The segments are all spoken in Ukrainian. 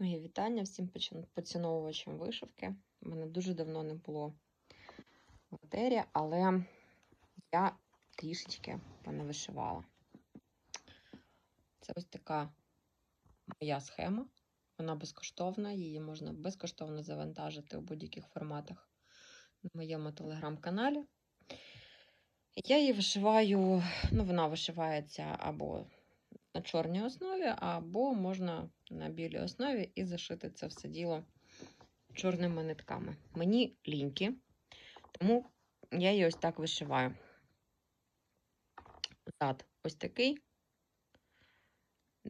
Моє вітання всім поціновувачам вишивки. У мене дуже давно не було в етері, але я трішечки понавишивала. Це ось така моя схема. Вона безкоштовна, її можна безкоштовно завантажити у будь-яких форматах на моєму телеграм-каналі. Я її вишиваю, ну, вона вишивається або на чорній основі, або можна на білій основі і зашити це все діло чорними нитками. Мені ліньки, тому я її ось так вишиваю. Зад ось такий,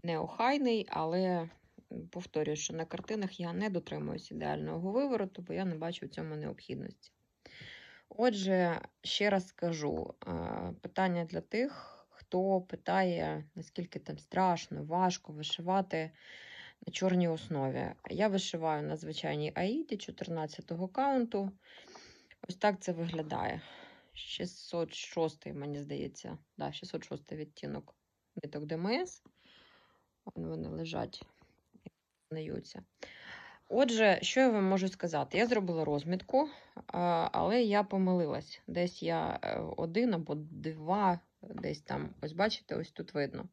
неохайний, але повторюю, що на картинах я не дотримуюсь ідеального вивороту, бо я не бачу в цьому необхідності. Отже, ще раз скажу: питання для тих, хто питає, наскільки там страшно, важко вишивати на чорній основі. Я вишиваю на звичайній аїді 14-го каунту. Ось так це виглядає. 606, мені здається, да, 606 відтінок ниток ДМС. Вон вони лежать, знаються. Отже, що я вам можу сказати? Я зробила розмітку, але я помилилась. Десь я е, один або два, десь там, ось бачите, ось тут видно,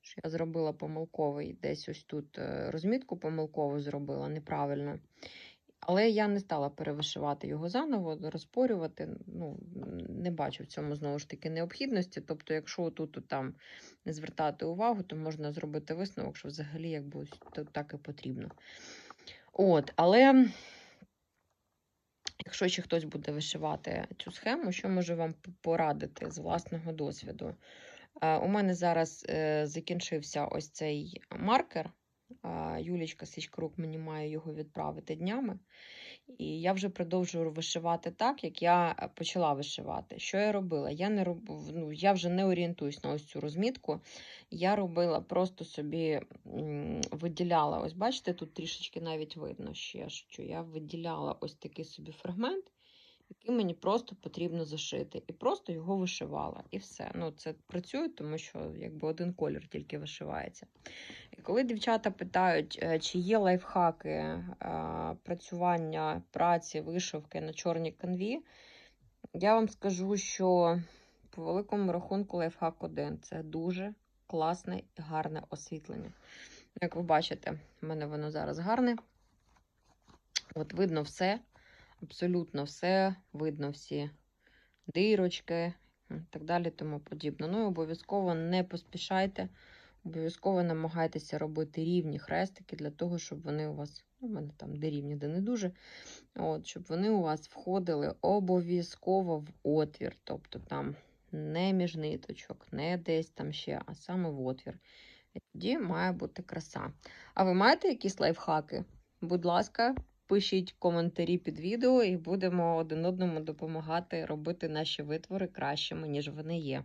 що я зробила помилковий, десь ось тут е, розмітку помилково зробила, неправильно. Але я не стала перевишивати його заново, розпорювати. Ну, не бачу в цьому знову ж таки необхідності. Тобто, якщо тут там не звертати увагу, то можна зробити висновок, що взагалі якби так і потрібно. От, але якщо ще хтось буде вишивати цю схему, що можу вам порадити з власного досвіду? Е, У мене зараз е, закінчився ось цей маркер. Юлічка Січкорук мені має його відправити днями. І я вже продовжую вишивати так, як я е, почала вишивати. Що я робила? Я, не роб... ну, я вже не орієнтуюсь на ось цю розмітку. Я робила просто собі виділяла, ось бачите, тут трішечки навіть видно ще, що я виділяла ось такий собі фрагмент, який мені просто потрібно зашити. І просто його вишивала. І все. Ну, це працює, тому що якби один колір тільки вишивається. І коли дівчата питають, е, чи є лайфхаки е, працювання праці, вишивки на чорній канві, я вам скажу, що по великому рахунку лайфхак один це дуже класне і гарне освітлення. Як ви бачите, в мене воно зараз гарне. От видно все, абсолютно все, видно всі дирочки і так далі, тому подібне. Ну і обов'язково не поспішайте, обов'язково намагайтеся робити рівні хрестики для того, щоб вони у вас, ну, мене там де рівні, де не дуже, от, щоб вони у вас входили обов'язково в отвір, тобто там не між ниточок, не десь там ще, а саме в отвір. І тоді має бути краса. А ви маєте якісь лайфхаки? Будь ласка, пишіть коментарі під відео і будемо один одному допомагати робити наші витвори кращими, ніж вони є.